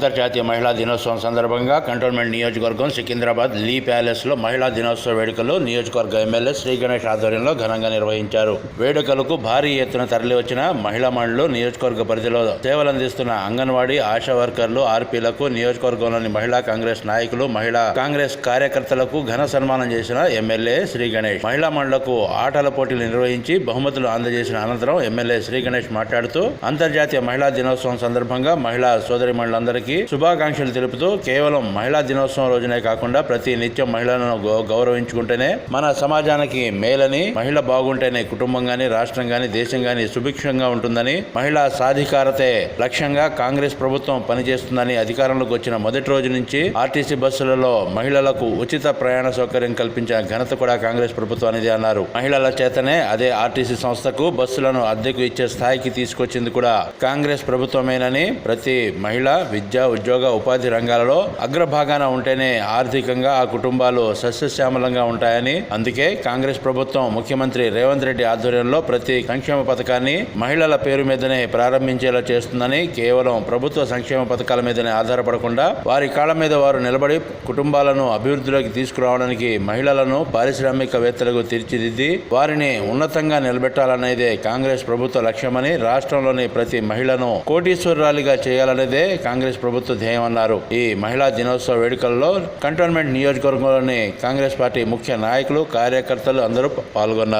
అంతర్జాతీయ మహిళా దినోత్సవం సందర్భంగా కంటోన్మెంట్ నియోజకవర్గం సికింద్రాబాద్ లీ ప్యాలెస్లో మహిళా దినోత్సవ వేడుకలు నియోజకవర్గ ఎమ్మెల్యే శ్రీ గణేష్ ఆధ్వర్యంలో ఘనంగా నిర్వహించారు. వేడుకలకు భారీ ఎత్తున తరలివచ్చిన మహిళా మండలు నియోజకవర్గ పరిధిలో సేవలందిస్తున్న అంగన్వాడీ ఆశా వర్కర్లు ఆర్పీలకు నియోజకవర్గంలోని మహిళా కాంగ్రెస్ నాయకులు మహిళా కాంగ్రెస్ కార్యకర్తలకు ఘన సన్మానం చేసిన ఎమ్మెల్యే శ్రీ గణేష్. మహిళా మండలకు ఆటల పోటీలు నిర్వహించి బహుమతులు అందజేసిన అనంతరం ఎమ్మెల్యే శ్రీ గణేష్ మాట్లాడుతూ అంతర్జాతీయ మహిళా దినోత్సవం సందర్భంగా మహిళా సోదరి అందరికీ శుభాకాంక్షలు తెలుపుతూ కేవలం మహిళా దినోత్సవం రోజునే కాకుండా ప్రతి నిత్యం మహిళలను గౌ- గౌరవించుకుంటేనే మన సమాజానికి మేలని మహిళ బాగుంటేనే కుటుంబం గాని రాష్ట్రం గాని దేశం గాని సుభిక్షంగా ఉంటుందని మహిళా సాధికారతే లక్ష్యంగా కాంగ్రెస్ ప్రభుత్వం పనిచేస్తుందని అధికారంలోకి వచ్చిన మొదటి రోజు నుంచి ఆర్టీసీ బస్సులలో మహిళలకు ఉచిత ప్రయాణ సౌకర్యం కల్పించిన ఘనత కూడా కాంగ్రెస్ ప్రభుత్వానిది అన్నారు. మహిళల చేతనే అదే ఆర్టీసీ సంస్థకు బస్సులను అద్దెకు ఇచ్చే స్థాయికి తీసుకొచ్చింది కూడా కాంగ్రెస్ ప్రభుత్వమేనని ప్రతి మహిళ విద్య ఉద్యోగ ఉపాధి రంగాలలో అగ్రభాగాన ఉంటేనే ఆర్థికంగా ఆ కుటుంబాలు సస్యశ్యామలంగా ఉంటాయని. అందుకే కాంగ్రెస్ ప్రభుత్వం ముఖ్యమంత్రి రేవంత్ రెడ్డి ఆధ్వర్యంలో ప్రతి సంక్షేమ పథకాన్ని మహిళల పేరు మీదనే ప్రారంభించేలా చేస్తుందని కేవలం ప్రభుత్వ సంక్షేమ పథకాల మీదనే ఆధారపడకుండా వారి కాళ్ళ మీద వారు నిలబడి కుటుంబాలను అభివృద్ధిలోకి తీసుకురావడానికి మహిళలను పారిశ్రామికవేత్తలకు తీర్చిదిద్ది వారిని ఉన్నతంగా నిలబెట్టాలనేదే కాంగ్రెస్ ప్రభుత్వ లక్ష్యమని రాష్ట్రంలోని ప్రతి మహిళను కోటీశ్వరురాలిగా చేయాలనేదే కాంగ్రెస్ ప్రభుత్వం ధ్యేయం అన్నారు. ఈ మహిళా దినోత్సవ వేడుకల్లో కంటోన్మెంట్ నియోజకవర్గంలోని కాంగ్రెస్ పార్టీ ముఖ్య నాయకులు కార్యకర్తలు అందరూ పాల్గొన్నారు.